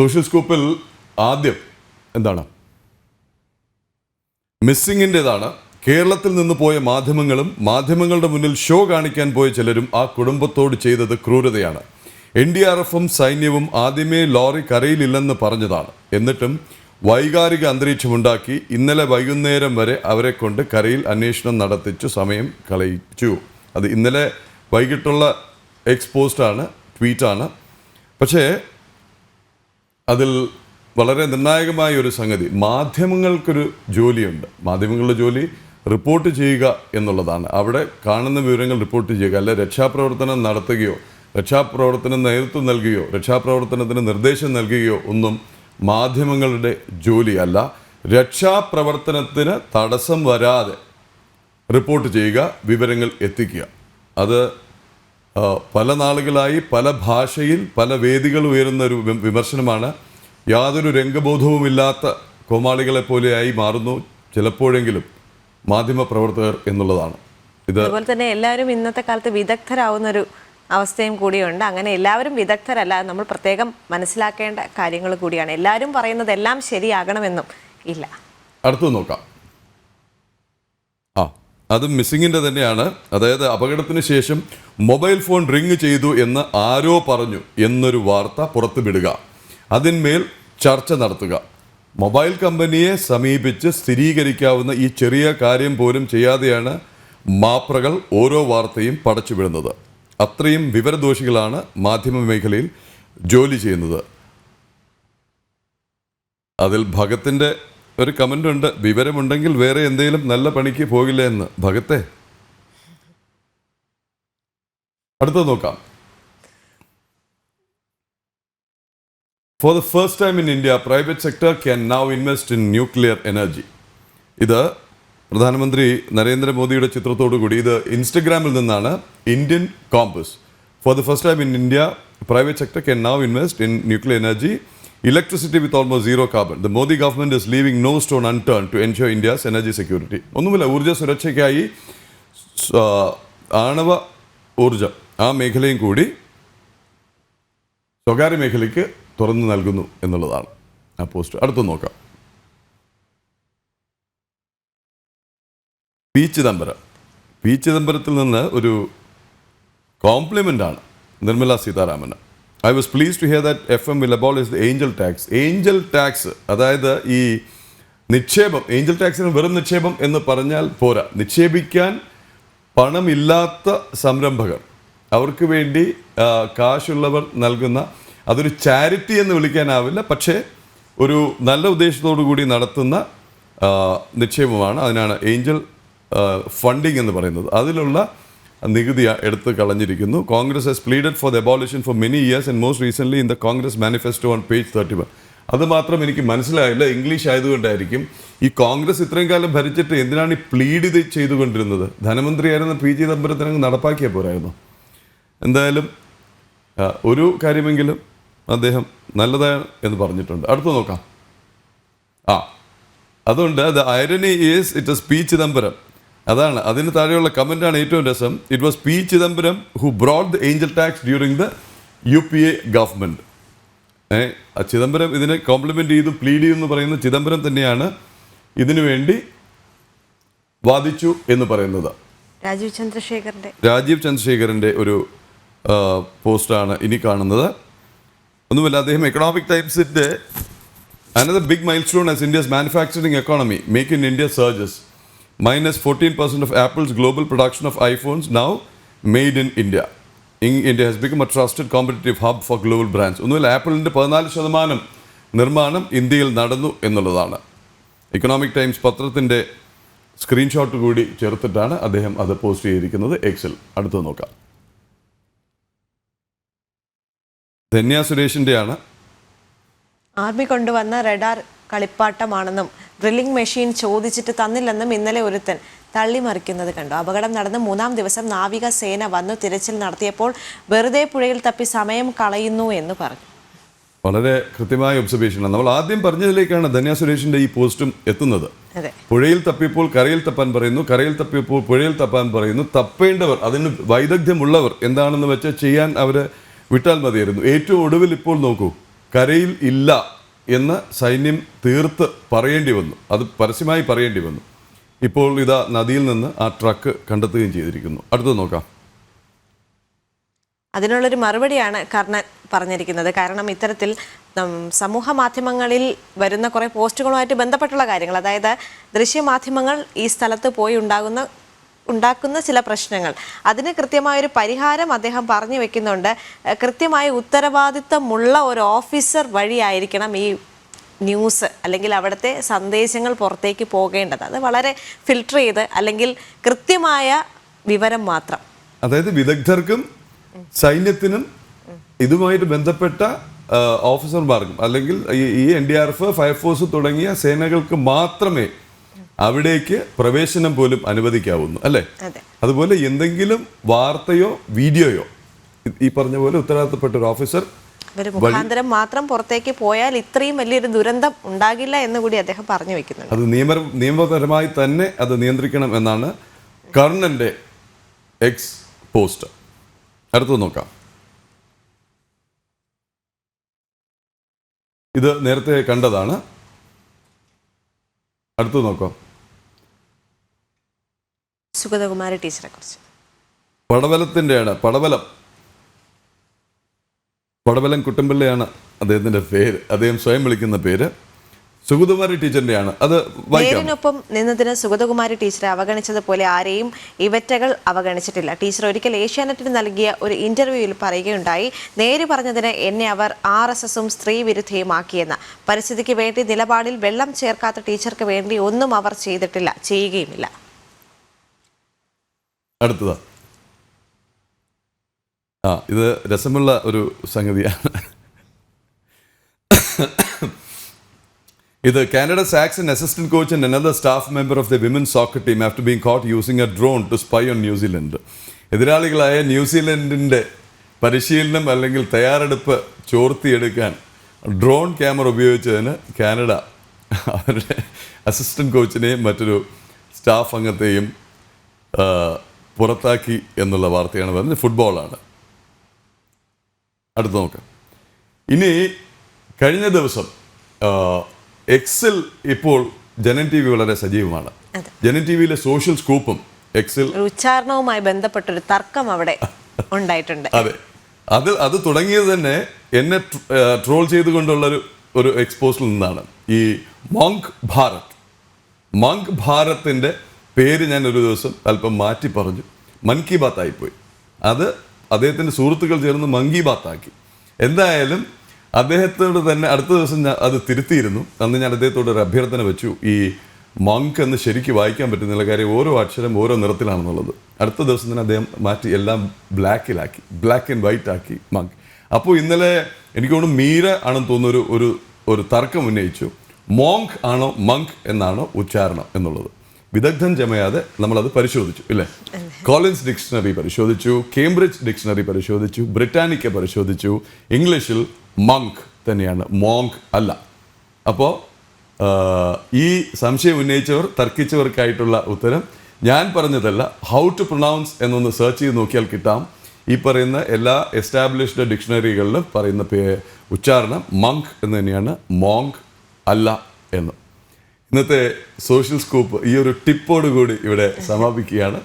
Social സ്കൂപ്പിൽ ആദ്യം എന്താണ്? മിസ്സിങ്ങിന്റെതാണ്. കേരളത്തിൽ നിന്ന് പോയ മാധ്യമങ്ങളും മാധ്യമങ്ങളുടെ മുന്നിൽ ഷോ കാണിക്കാൻ പോയ ചിലരും ആ കുടുംബത്തോട് ചെയ്തത് ക്രൂരതയാണ്. എൻ ഡി ആർ എഫും സൈന്യവും ആദ്യമേ ലോറി കരയിലില്ലെന്ന് പറഞ്ഞതാണ്. എന്നിട്ടും വൈകാരിക അന്തരീക്ഷമുണ്ടാക്കി ഇന്നലെ വൈകുന്നേരം വരെ അവരെ കൊണ്ട് കരയിൽ അന്വേഷണം നടത്തിച്ചു സമയം കളയിച്ചു. അത് ഇന്നലെ വൈകിട്ടുള്ള എക്സ്പോസ്റ്റാണ് ട്വീറ്റാണ്. പക്ഷേ അതിൽ വളരെ നിർണായകമായ ഒരു സംഗതി. മാധ്യമങ്ങൾക്കൊരു ജോലിയുണ്ട്. മാധ്യമങ്ങളുടെ ജോലി റിപ്പോർട്ട് ചെയ്യുക എന്നുള്ളതാണ്. അവിടെ കാണുന്ന വിവരങ്ങൾ റിപ്പോർട്ട് ചെയ്യുക. അല്ല രക്ഷാപ്രവർത്തനം നടത്തുകയോ രക്ഷാപ്രവർത്തനം നേതൃത്വം നൽകുകയോ രക്ഷാപ്രവർത്തനത്തിന് നിർദ്ദേശം നൽകുകയോ ഒന്നും മാധ്യമങ്ങളുടെ ജോലിയല്ല. രക്ഷാപ്രവർത്തനത്തിന് തടസ്സം വരാതെ റിപ്പോർട്ട് ചെയ്യുക വിവരങ്ങൾ എത്തിക്കുക. അത് പല നാളുകളായി പല ഭാഷയിൽ പല വേദികൾ ഉയരുന്ന ഒരു വിമർശനമാണ്. യാതൊരു രംഗബോധവുമില്ലാത്ത കോമാളികളെ പോലെയായി മാറുന്നു ചിലപ്പോഴെങ്കിലും മാധ്യമ പ്രവർത്തകർ എന്നുള്ളതാണ്. ഇത് അതുപോലെ തന്നെ എല്ലാവരും ഇന്നത്തെ കാലത്ത് വിദഗ്ധരാവുന്ന ഒരു അവസ്ഥയും കൂടിയുണ്ട്. അങ്ങനെ എല്ലാവരും വിദഗ്ധരല്ല നമ്മൾ പ്രത്യേകം മനസ്സിലാക്കേണ്ട കാര്യങ്ങൾ കൂടിയാണ്. എല്ലാവരും പറയുന്നത് എല്ലാം ശരിയാകണമെന്നും ഇല്ല. അടുത്തത് നോക്കാം. അത് മിസ്സിങ്ങിന്റെ തന്നെയാണ്. അതായത് അപകടത്തിന് ശേഷം മൊബൈൽ ഫോൺ റിങ് ചെയ്തു എന്ന് ആരോ പറഞ്ഞു എന്നൊരു വാർത്ത പുറത്തുവിടുക. അതിന്മേൽ ചർച്ച നടത്തുക. മൊബൈൽ കമ്പനിയെ സമീപിച്ച് സ്ഥിരീകരിക്കാവുന്ന ഈ ചെറിയ കാര്യം പോലും ചെയ്യാതെയാണ് മാപ്രകൾ ഓരോ വാർത്തയും പടച്ചുവിടുന്നത്. അത്രയും വിവരദോഷികളാണ് മാധ്യമ മേഖലയിൽ ജോലി ചെയ്യുന്നത്. അതിൽ ഭഗത്തിന്റെ ഒരു കമന്റ് ഉണ്ട്. വിവരമുണ്ടെങ്കിൽ വേറെ എന്തെങ്കിലും നല്ല പണിക്ക് പോകില്ല എന്ന്. ഭഗത്തെ. അടുത്തത് നോക്കാം. For the first time in India private sector can now invest in nuclear energy ഇത് പ്രധാനമന്ത്രി നരേന്ദ്രമോദിയുടെ ചിത്രത്തോടു കൂടി. ഇത് ഇൻസ്റ്റഗ്രാമിൽ നിന്നാണ്. Indian compass for the first time in India private sector can now invest in nuclear energy electricity with almost zero carbon the Modi government is leaving no stone unturned to ensure India's energy security ഒന്നുമില്ല ഊർജ സുരക്ഷയ്ക്കായി ആണവ ഊർജം ആ മേഖലയും കൂടി സ്വകാര്യ മേഖലയ്ക്ക് തുറന്നു നൽകുന്നു എന്നുള്ളതാണ് ആ പോസ്റ്റ്. അടുത്ത് നോക്കാം. പി ചിദംബരം. പി ചിദംബരത്തിൽ നിന്ന് ഒരു കോംപ്ലിമെന്റ് ആണ് നിർമ്മല സീതാരാമന്. I was pleased to hear that F M will is the angel tax angel tax അതായത് ഈ നിക്ഷേപം ഏഞ്ചൽ ടാക്സിന് വെറും നിക്ഷേപം എന്ന് പറഞ്ഞാൽ പോരാ. നിക്ഷേപിക്കാൻ പണമില്ലാത്ത സംരംഭകർ. അവർക്ക് വേണ്ടി കാശുള്ളവർ നൽകുന്ന അതൊരു ചാരിറ്റി എന്ന് വിളിക്കാനാവില്ല. പക്ഷേ ഒരു നല്ല ഉദ്ദേശത്തോടു കൂടി നടത്തുന്ന നിക്ഷേപമാണ്. അതിനാണ് ഏഞ്ചൽ ഫണ്ടിങ് എന്ന് പറയുന്നത്. അതിലുള്ള നികുതി എടുത്ത് കളഞ്ഞിരിക്കുന്നു. Congress has pleaded for the abolition for many years and most recently in the Congress manifesto on page thirty one അത് മാത്രം എനിക്ക് മനസ്സിലായില്ല. ഇംഗ്ലീഷ് ആയതുകൊണ്ടായിരിക്കും. ഈ കോൺഗ്രസ് ഇത്രയും കാലം ഭരിച്ചിട്ട് എന്തിനാണ് ഈ പ്ലീഡ് ഇത് ചെയ്തുകൊണ്ടിരുന്നത്? ധനമന്ത്രിയായിരുന്ന പി ജി ദമ്പരത്തിനങ്ങ് നടപ്പാക്കിയ പോരായിരുന്നു. എന്തായാലും ഒരു കാര്യമെങ്കിലും അദ്ദേഹം നല്ലതാണ് എന്ന് പറഞ്ഞിട്ടുണ്ട്. അടുത്ത് നോക്കാം. ആ അതുകൊണ്ട് the irony is it a speech Chidambaram അതാണ്. അതിന് താഴെയുള്ള കമന്റാണ് ഏറ്റവും രസം. It was P Chidambaram who brought the angel tax during the U P A government ഏ ചിദംബരം ഇതിനെ കോംപ്ലിമെന്റ് ചെയ്തു പ്ലീഡ് ചെയ്തു എന്ന് പറയുന്ന ചിദംബരം തന്നെയാണ്. ഇതിനു വേണ്ടി വാദിച്ചു എന്ന് പറയുന്നത്. രാജീവ് ചന്ദ്രശേഖരന്റെ. രാജീവ് ചന്ദ്രശേഖരന്റെ ഒരു പോസ്റ്റാണ് ഇനി കാണുന്നത്. ഒന്നുമല്ല അദ്ദേഹം economic ടൈംസിന്റെ another big milestone as India's manufacturing economy make in India surges percent of Apple's global production of iPhones now made in India in India has become a trusted competitive hub for global brands ഒന്നുമില്ല ആപ്പിളിന്റെ പതിനാല് ശതമാനം നിർമ്മാണം ഇന്ത്യയിൽ നടന്നു എന്നുള്ളതാണ്. Economic times പത്രത്തിന്റെ screenshot കൂടി ചേർത്തിട്ടാണ് അദ്ദേഹം അത് പോസ്റ്റ് ചെയ്തിരിക്കുന്നത്. എക്സിൽ അടുത്ത് നോക്കാം. ധന്യ സുരേഷിന്റെയാണ് ആർമി കൊണ്ടുവന്ന റഡാർ കളിപ്പാട്ടമാണെന്നും ഡ്രില്ലിംഗ് മെഷീൻ ചോദിച്ചിട്ട് തന്നില്ലെന്നും ഇന്നലെ ഒരുത്തൻ തള്ളിമറിക്കുന്നത് കണ്ടു. അപകടം നടന്ന് മൂന്നാം ദിവസം നാവിക സേന വന്നു തിരച്ചിൽ നടത്തിയപ്പോൾ വെറുതെ പുഴയിൽ തപ്പി സമയം കളയുന്നു എന്ന് പറഞ്ഞു. വളരെ കൃത്യമായ ഒബ്സർവേഷനാണ് നമ്മൾ ആദ്യം പറഞ്ഞതിലേക്കാണ് ധന്യ സുരേഷിന്റെ ഈ പോസ്റ്റും എത്തുന്നത്. പുഴയിൽ തപ്പിയപ്പോൾ കരയിൽ തപ്പാൻ പറയുന്നു കരയിൽ തപ്പിയപ്പോൾ പുഴയിൽ തപ്പാൻ പറയുന്നു. തപ്പേണ്ടവർ അതിന് വൈദഗ്ധ്യമുള്ളവർ എന്താണെന്ന് വെച്ചാൽ ചെയ്യാൻ അവരെ വിട്ടാൽ മതിയായിരുന്നു. ഏറ്റവും ഒടുവിൽ ഇപ്പോൾ നോക്കൂ കരയിൽ ഇല്ല. എന്ന് സൈന്യം തീർത്ത് പറയേണ്ടി വന്നു. അത് പരസ്യമായി പറയേണ്ടി വന്നു. ഇപ്പോൾ ഇതാ നദിയിൽ നിന്ന് ആ ട്രക്ക് കണ്ടെത്തുകയും ചെയ്തിരിക്കുന്നു. അടുത്തത് നോക്കാം. അതിനുള്ളൊരു മറുപടിയാണ് കർണൻ പറഞ്ഞിരിക്കുന്നത്. കാരണം ഇത്തരത്തിൽ സമൂഹ മാധ്യമങ്ങളിൽ വരുന്ന കുറേ പോസ്റ്റുകളുമായിട്ട് ബന്ധപ്പെട്ടുള്ള കാര്യങ്ങൾ അതായത് ദൃശ്യമാധ്യമങ്ങൾ ഈ സ്ഥലത്ത് പോയി ഉണ്ടാകുന്ന ഉണ്ടാക്കുന്ന ചില പ്രശ്നങ്ങൾ. അതിന് കൃത്യമായൊരു പരിഹാരം അദ്ദേഹം പറഞ്ഞു വെക്കുന്നുണ്ട്. കൃത്യമായ ഉത്തരവാദിത്തമുള്ള ഒരു ഓഫീസർ വഴിയായിരിക്കണം ഈ ന്യൂസ് അല്ലെങ്കിൽ അവിടുത്തെ സന്ദേശങ്ങൾ പുറത്തേക്ക് പോകേണ്ടത്. അത് വളരെ ഫിൽട്ടർ ചെയ്ത് അല്ലെങ്കിൽ കൃത്യമായ വിവരം മാത്രം. അതായത് വിദഗ്ധർക്കും സൈന്യത്തിനും ഇതുമായിട്ട് ബന്ധപ്പെട്ട ഓഫീസർമാർക്കും അല്ലെങ്കിൽ ഈ N D R F fire force തുടങ്ങിയ സേനകൾക്ക് മാത്രമേ അവിടേക്ക് പ്രവേശനം പോലും അനുവദിക്കാവുന്നു അല്ലേ? അതെ. അതുപോലെ എന്തെങ്കിലും വാർത്തയോ വീഡിയോയോ ഈ- പറഞ്ഞ പോലെ ഉത്തരവാദിത്തപ്പെട്ട ഒരു ഓഫീസർ ഒരു മുഖാന്തരം മാത്രം പുറത്തേക്ക് പോയാൽ ഇത്രയും വലിയൊരു ദുരന്തം ഉണ്ടാകില്ല എന്ന് കൂടി അദ്ദേഹം പറഞ്ഞു വെക്കുന്നുണ്ട്. അത് നിയമ നിയമപരമായി തന്നെ അത് നിയന്ത്രിക്കണം എന്നാണ് കർണന്റെ എക്സ് പോസ്റ്റ് അടുത്തത് നോക്കാം. ഇത് നേരത്തെ കണ്ടതാണ്. അടുത്തത് നോക്കാം. സുഗതകുമാരി ടീച്ചറെ കുറിച്ച് പടവലത്തിന്റെയാണ് പടവലം. പടവലം കുട്ടമ്പിള്ളയാണ് അദ്ദേഹത്തിന്റെ പേര് അദ്ദേഹം സ്വയം വിളിക്കുന്ന പേര്. സുഗതകുമാരി ടീച്ചറിന്റെയാണ് അത് നേരിനൊപ്പം നിന്നതിന് സുഗതകുമാരി ടീച്ചറെ അവഗണിച്ചതുപോലെ ആരെയും ഇവറ്റകൾ അവഗണിച്ചിട്ടില്ല. ടീച്ചർ ഒരിക്കൽ ഏഷ്യാനെറ്റിന് നൽകിയ ഒരു ഇന്റർവ്യൂവിൽ പറയുകയുണ്ടായി നേര് പറഞ്ഞതിന് എന്നെ അവർ ആർ എസ് എസും സ്ത്രീ വിരുദ്ധയുമാക്കിയെന്ന്. പരിസ്ഥിതിക്ക് വേണ്ടി നിലപാടിൽ വെള്ളം ചേർക്കാത്ത ടീച്ചർക്ക് വേണ്ടി ഒന്നും അവർ ചെയ്തിട്ടില്ല ചെയ്യുകയുമില്ല. അടുത്തതാ. ആ ഇത് രസമുള്ള ഒരു സംഗതിയാണ്. ഇത് Canada soccer's assistant coach and another staff member of the women soccer team after being caught using a drone to spy on New Zealand എതിരാളികളായ ന്യൂസിലൻഡിന്റെ പരിശീലനം അല്ലെങ്കിൽ തയ്യാറെടുപ്പ് ചോർത്തിയെടുക്കാൻ ഡ്രോൺ ക്യാമറ ഉപയോഗിച്ചതിന് കാനഡ അവരുടെ അസിസ്റ്റന്റ് കോച്ചിനെയും മറ്റൊരു സ്റ്റാഫ് അംഗത്തെയും പുറത്താക്കി എന്നുള്ള വാർത്തയാണ് പറഞ്ഞത് ഫുട്ബോളാണ്. അടുത്ത് നോക്കാം. ഇനി കഴിഞ്ഞ ദിവസം എക്സിൽ ഇപ്പോൾ ജനൻ ടി വി വളരെ സജീവമാണ്. ജനൻ ടി വിയിലെ സോഷ്യൽ സ്കൂപ്പും എക്സിൽ ഉച്ചാരണവുമായി ബന്ധപ്പെട്ടൊരു തർക്കം അവിടെ ഉണ്ടായിട്ടുണ്ട്. അതെ. അത് അത് തുടങ്ങിയത് തന്നെ എന്നെ ട്രോൾ ചെയ്തുകൊണ്ടുള്ളൊരു ഒരു എക്സ്പോസിൽ നിന്നാണ്. ഈ മോങ്ക് ഭാരത് മങ്ക് ഭാരത്തിന്റെ പേര് ഞാൻ ഒരു ദിവസം അല്പം മാറ്റി പറഞ്ഞു. മൻ കി ബാത്ത് ആയിപ്പോയി. അത് അദ്ദേഹത്തിന്റെ സുഹൃത്തുക്കൾ ചേർന്ന് മങ്കി ബാത്താക്കി എന്തായാലും അദ്ദേഹത്തോട് തന്നെ അടുത്ത ദിവസം ഞാൻ അത് തിരുത്തിയിരുന്നു. അന്ന് ഞാൻ അദ്ദേഹത്തോട് ഒരു അഭ്യർത്ഥന വെച്ചു. ഈ മങ്ക് എന്ന് ശരിക്ക് വായിക്കാൻ പറ്റുന്നില്ല. കാര്യം ഓരോ അക്ഷരം ഓരോ നിറത്തിലാണെന്നുള്ളത്. അടുത്ത ദിവസം തന്നെ അദ്ദേഹം മാറ്റി എല്ലാം ബ്ലാക്കിലാക്കി. ബ്ലാക്ക് ആൻഡ് വൈറ്റ് ആക്കി മങ്ക് അപ്പോൾ ഇന്നലെ എനിക്ക് തോന്നുന്നു മീര ആണെന്ന് തോന്നുന്നൊരു ഒരു ഒരു തർക്കം ഉന്നയിച്ചു. മോങ്ക് ആണോ മങ്ക് എന്നാണോ ഉച്ചാരണം എന്നുള്ളത്. വിദഗ്ധൻ ചമയാതെ നമ്മളത് പരിശോധിച്ചു ഇല്ലേ? കോളിൻസ് ഡിക്ഷണറി പരിശോധിച്ചു കേംബ്രിഡ്ജ് ഡിക്ഷണറി പരിശോധിച്ചു ബ്രിട്ടാനിക്ക പരിശോധിച്ചു ഇംഗ്ലീഷിൽ മങ്ക് തന്നെയാണ്. മോങ്ക് അല്ല. അപ്പോൾ ഈ സംശയം ഉന്നയിച്ചവർ തർക്കിച്ചവർക്കായിട്ടുള്ള ഉത്തരം. ഞാൻ പറഞ്ഞതല്ല ഹൗ ടു പ്രൊണൗൺസ് എന്നൊന്ന് സെർച്ച് ചെയ്ത് നോക്കിയാൽ കിട്ടാം. ഈ പറയുന്ന എല്ലാ എസ്റ്റാബ്ലിഷ്ഡ് ഡിക്ഷണറികളിലും പറയുന്ന ഉച്ചാരണം മങ്ക് എന്ന് തന്നെയാണ്. മോങ്ക് അല്ല എന്ന്. ഇന്നത്തെ സോഷ്യൽ സ്കൂപ്പ് ഈ ഒരു ടിപ്പോടുകൂടി ഇവിടെ സമാപിക്കുകയാണ്.